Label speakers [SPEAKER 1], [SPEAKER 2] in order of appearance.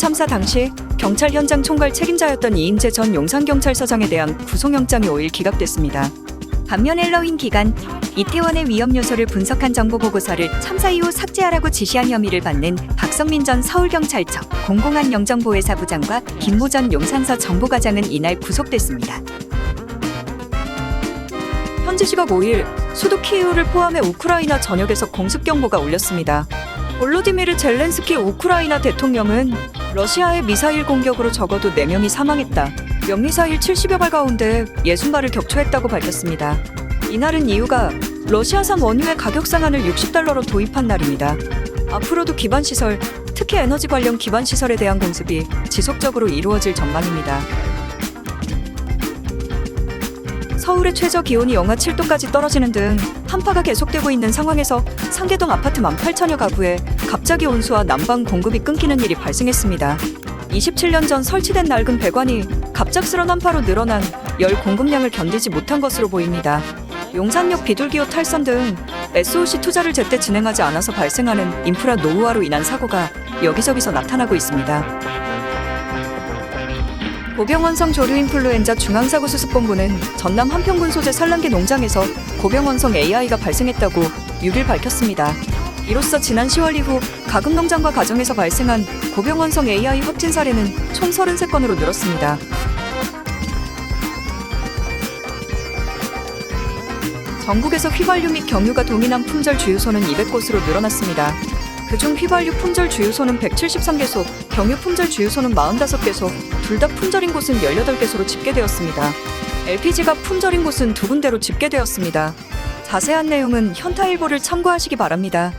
[SPEAKER 1] 참사 당시 경찰 현장 총괄 책임자였던 이인재 전 용산경찰서장에 대한 구속영장이 5일 기각됐습니다.
[SPEAKER 2] 반면 헬로윈 기간 이태원의 위험 요소를 분석한 정보 보고서를 참사 이후 삭제하라고 지시한 혐의를 받는 박성민 전 서울경찰청 공공안 영정보회사 부장과 김모 전 용산서 정보과장은 이날 구속됐습니다.
[SPEAKER 1] 현지 시각 5일 수도 키이우를 포함해 우크라이나 전역에서 공습 경보가 울렸습니다. 볼로디미르 젤렌스키 우크라이나 대통령은 러시아의 미사일 공격으로 적어도 4명이 사망했다. 연미사일 70여 발 가운데 60발을 격추했다고 밝혔습니다. 이날은 이유가 러시아산 원유의 가격 상한을 60달러로 도입한 날입니다. 앞으로도 기반 시설, 특히 에너지 관련 기반 시설에 대한 공습이 지속적으로 이루어질 전망입니다. 서울의 최저 기온이 영하 7도까지 떨어지는 등 한파가 계속되고 있는 상황에서 상계동 아파트 18,000여 가구에 갑자기 온수와 난방 공급이 끊기는 일이 발생했습니다. 27년 전 설치된 낡은 배관이 갑작스런 한파로 늘어난 열 공급량을 견디지 못한 것으로 보입니다. 용산역 비둘기호 탈선 등 SOC 투자를 제때 진행하지 않아서 발생하는 인프라 노후화로 인한 사고가 여기저기서 나타나고 있습니다. 고병원성 조류인플루엔자 중앙사고수습본부는 전남 한평군 소재 산란계 농장에서 고병원성 AI가 발생했다고 6일 밝혔습니다. 이로써 지난 10월 이후 가금 농장과 가정에서 발생한 고병원성 AI 확진 사례는 총 33건으로 늘었습니다. 전국에서 휘발유 및 경유가 동일한 품절 주유소는 200곳으로 늘어났습니다. 그중 휘발유 품절 주유소는 173개소, 경유 품절 주유소는 45개소, 둘 다 품절인 곳은 18개소로 집계되었습니다. LPG가 품절인 곳은 두 군데로 집계되었습니다. 자세한 내용은 현타일보를 참고하시기 바랍니다.